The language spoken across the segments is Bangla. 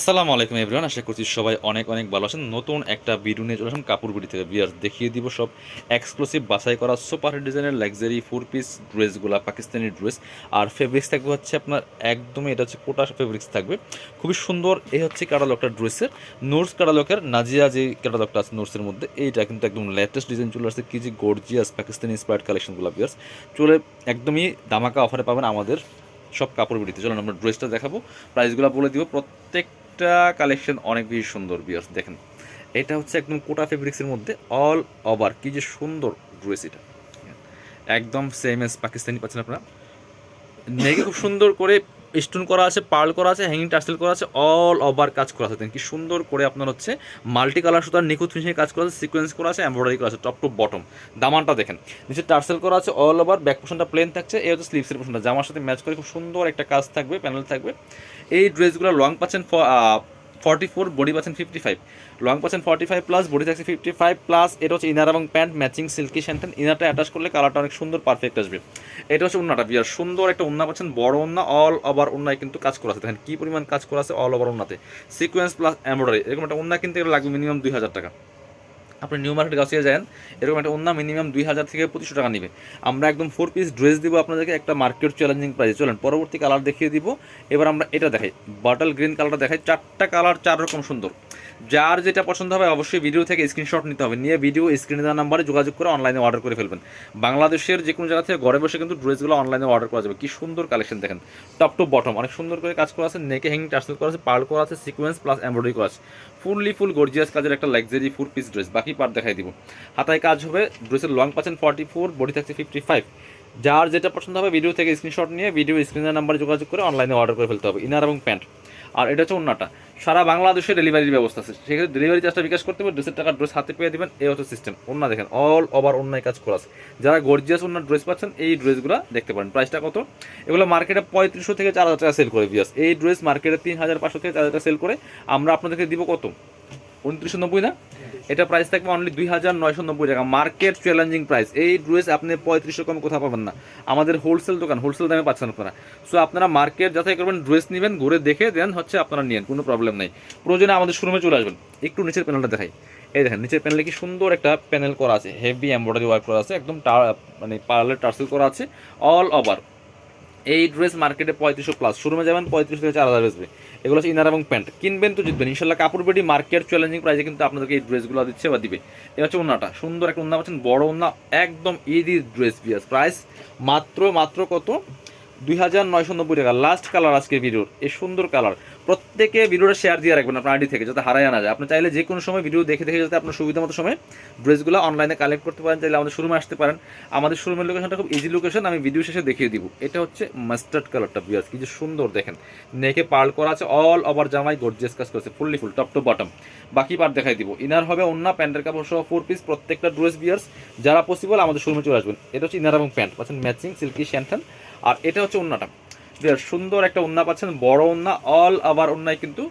আসসালামু আলাইকুম এভরিওয়ান আশা করছি সবাই অনেক অনেক ভালো আছেন। নতুন একটা ভিডিও নিয়ে চলে আসলাম কাপড় বিড়ি থেকে। বিয়ার দেখিয়ে দিব সব এক্সক্লুসিভ বাছাই করা সুপার ডিজাইনের লাক্সারি ফোর পিস ড্রেসগুলো পাকিস্তানি ড্রেস আর ফেব্রিক্স থাকবে হচ্ছে আপনার একদমই, এটা হচ্ছে কোটা ফেব্রিক্স থাকবে। খুবই সুন্দর এই হচ্ছে কাটালকটা ড্রেসের নোটস কাটালকের নাজিয়া যে কাটালকটা আছে নোটসের মধ্যে, এইটা কিন্তু একদম লেটেস্ট ডিজাইন চলে আসছে। কি যে গর্জিয়াস পাকিস্তানি ইন্সপায়ার্ড কালেকশনগুলো বিয়ার্স চলে একদমই দামাকা অফারে পাবেন আমাদের সব কাপড় বিড়িতে। চলুন আমরা ড্রেসটা দেখাবো। প্রাইসগুলো বলে দিব প্রত্যেকটা কালেকশন অনেক বেশি সুন্দর বিয়ার্স দেখেন। এটা হচ্ছে একদম কোটা ফেব্রিক্সের মধ্যে অল ওভার কি যে সুন্দর ড্রেস এটা। একদম সেম এস পাকিস্তানি পাচ্ছেন আপনারা। নেগে খুব সুন্দর করে স্টোন করা আছে, পার্ল করা আছে হ্যাঙ্গিং টার্সেল করা আছে অল ওভার কাজ করা আছে। কি সুন্দর করে আপনার হচ্ছে মাল্টি কালার সুতার নিখুঁত ফিনিশিং কাজ করা আছে সিকোয়েন্স করা আছে এমব্রয়ডারি করা আছে টপ টু বটম দামানটা দেখেন, নিচে টার্সেল করা আছে অল ওভার ব্যাক পোর্শনটা প্লেন থাকছে, এই হচ্ছে স্লিভসের পোর্শনটা জামার সাথে ম্যাচ করে খুব সুন্দর একটা কাজ থাকবে প্যানেল থাকবে। এই ড্রেসগুলো লং পাচ্ছেন ফর্টি ফোর বডি পাচ্ছেন ফিফটি ফাইভ লং পাচ্ছেন ফর্টি ফাইভ প্লাস বডি থাকছে ফিফটি ফাইভ প্লাস এটা হচ্ছে ইনার এবং প্যান্ট ম্যাচিং সিল্কি স্যান্টেন ইনারটা অ্যাটাচ করলে কালারটা অনেক সুন্দর পারফেক্ট আসবে। এটা হচ্ছে উন্নাটা। বিয়ার সুন্দর একটা উন্না পাচ্ছেন, বড় উন্না অল ওভার উন্নায় কিন্তু কাজ করা আছে। দেখেন কী পরিমাণ কাজ করা আছে অল ওভার উন্নাতে। সিকোয়েন্স প্লাস এমব্রয়ডারি এরকম একটা উন্না কিন্তু গেলে লাগবে মিনিমাম দুই হাজার টাকা। আপনি নিউ মার্কেট গাছিয়ে যান, এরকম একটা অন্য মিনিমাম দুই হাজার থেকে পঁচিশশো টাকা নেবে। আমরা একদম ফোর পিস ড্রেস দিব আপনাদেরকে, একটা মার্কেট চ্যালেঞ্জিং প্রাইসে চলেন, পরবর্তী কালার দেখিয়ে দিব। এবার আমরা এটা দেখাই। বাটল গ্রিন কালারটা দেখাই। চারটা কালার চার রকম সুন্দর। যার যেটা পছন্দ হবে অবশ্যই ভিডিও থেকে স্ক্রিনশট নিতে হবে। নিয়ে ভিডিও স্ক্রিনে দেওয়া নাম্বারে যোগাযোগ করে অনলাইনে অর্ডার করে ফেলবেন। বাংলাদেশের যে কোনো জায়গা থেকে ঘরে বসে কিন্তু ড্রেসগুলো অনলাইনে অর্ডার করা যাবে। কি সুন্দর কালেকশন দেখেন। টপ টু বটম অনেক সুন্দর করে কাজ করা আছে। নেকে হ্যাঙ্গিং টার্সেল করা আছে পার্ল করা আছে সিকোয়েন্স প্লাস এমব্রয়ডারি করা আছে। ফুললি ফুল গর্জিয়াস কাজের একটা লাক্সারি ফুল পিস ড্রেস বাকি পার্ট দেখাই দিব। হাতায় কাজ হবে ড্রেসের লং পাচ্ছেন ফর্টি ফোর বডি থাকছে ফিফটি ফাইভ যার যেটা পছন্দ হবে ভিডিও থেকে স্ক্রিনশট নিয়ে ভিডিও স্ক্রিনের নাম্বারে যোগাযোগ করে অনলাইনে অর্ডার করে ফেলতে হবে ইনার এবং প্যান্ট আর এটা হচ্ছে অন্যটা। সারা বাংলাদেশে ডেলিভারির ব্যবস্থা আছে। সেক্ষেত্রে ডেলিভারি চার্জটা বিকাশ করতে হবে, ড্রেসের টাকা ড্রেস হাতে পেয়ে দেবেন, এই হচ্ছে সিস্টেম অন্য দেখেন অল ওভার অন্যায় কাজ করা আছে। যারা গর্জিয়াস অন্য ড্রেস পাচ্ছেন, এই ড্রেসগুলো দেখতে পারেন। প্রাইসটা কত? এগুলো মার্কেটে পঁয়ত্রিশশো থেকে চার হাজার টাকা সেল করে বিয়াস এই ড্রেস মার্কেটে তিন হাজার পাঁচশো থেকে চার হাজার টাকা সেল করে, আমরা আপনাদেরকে দিব কত? উনত্রিশশো নব্বই না? এটা প্রাইস থাকবে অনলি দুই হাজার নয়শো নব্বই টাকা। মার্কেট চ্যালেঞ্জিং প্রাইস এই ড্রেস আপনি পঁয়ত্রিশশো কম কোথাও পাবেন না। আমাদের হোলসেল দোকান হোলসেল দামে পাচ্ছেন আপনারা। সো আপনারা মার্কেট যাচাই করবেন ড্রেস নেবেন, ঘুরে দেখে দেন হচ্ছে আপনারা নিয়েন, কোনো প্রবলেম নেই। প্রয়োজনে আমাদের শোরুমে চলে আসবেন। একটু নিচের প্যানেলটা দেখাই। এই দেখেন, নিচের প্যানেলে কি সুন্দর একটা প্যানেল করা আছে। হেভি এমব্রয়ডারি ওয়ার্ক করা আছে। একদম মানে পার্লার টার্সেল করা আছে। অল ওভার এই ড্রেস মার্কেটে পঁয়ত্রিশশো প্লাস শোরুমে যাবেন, পঁয়ত্রিশ থেকে চার হাজার বেসবে এগুলো হচ্ছে ইনার এবং প্যান্ট। কিনবেন তো জিতবেন। ইনশাল্লাহ কাপড় বেটি মার্কেট চ্যালেঞ্জিং প্রাইসে কিন্তু আপনাদেরকে এই ড্রেসগুলো দিচ্ছে বা দিবে। এটা হচ্ছে ওনাটা সুন্দর একটা ওনা পাচ্ছেন, বড় ওনা একদম ইদি ড্রেস বিয়াস প্রাইস মাত্র মাত্র কত? দুই হাজার নয়শো নব্বই টাকা লাস্ট কালার আজকে ভিডিওর এই সুন্দর কালার প্রত্যেকে ভিডিওটা শেয়ার দিয়ে রাখবেন আপনার আইডি থেকে, যাতে হারায় আনা যায়। আপনি চাইলে যে কোনো সময় ভিডিও দেখে দেখে যাতে আপনার সুবিধা মতো সময় ড্রেসগুলো অনলাইনে কালেক্ট করতে পারেন, চাইলে আমাদের শোরুমে আসতে পারেন। আমাদের শোরুমের লোকেশনটা খুব ইজি লোকেশন আমি ভিডিও শেষে দেখিয়ে দিব। এটা হচ্ছে মাস্টার্ড কালারটা বিয়াস কি যে সুন্দর দেখেন। নেকে পার্ল করা আছে অল ওভার জামাই গর্জিয়াস কাজ করেছে fully full top to bottom বাকি পার্ট দেখাই দিব। ইনার হবে অন্য প্যান্টের কাপড় সহ ফোর পিস প্রত্যেকটা ড্রেস বিয়ার্স যারা পসিবল আমাদের শোরুমে চলে আসবেন। এটা হচ্ছে ইনার এবং প্যান্ট পাচ্ছেন ম্যাচিং সিল্কি শ্যান্থান আর এটা হচ্ছে বিরাট সুন্দর একটা ওন্না পাচ্ছেন, বড় ওন্না অল আবার ওন্নায় কিন্তু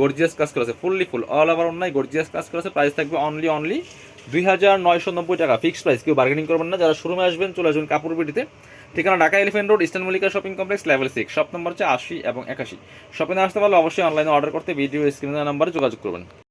গর্জিয়াস কাজ করেছে ফুললি ফুল অল আবার ওন্নায় গর্জিয়াস কাজ করেছে প্রাইস থাকবে অনলি অনলি দুই হাজার নয়শো নব্বই টাকা ফিক্সড প্রাইস কেউ বার্গেনিং করবেন না, যারা শোরুমে আসবেন, চলে আসবেন কাপড় বিটিতে। ঠিকানা Dhaka Elephant Road Eastern Mallika shopping complex level six shop নম্বর হচ্ছে আশি এবং একাশি। শপিং আসতে পারলে অবশ্যই অনলাইনে অর্ডার করতে ভিডিও স্ক্রিনের নাম্বারে যোগাযোগ করবেন।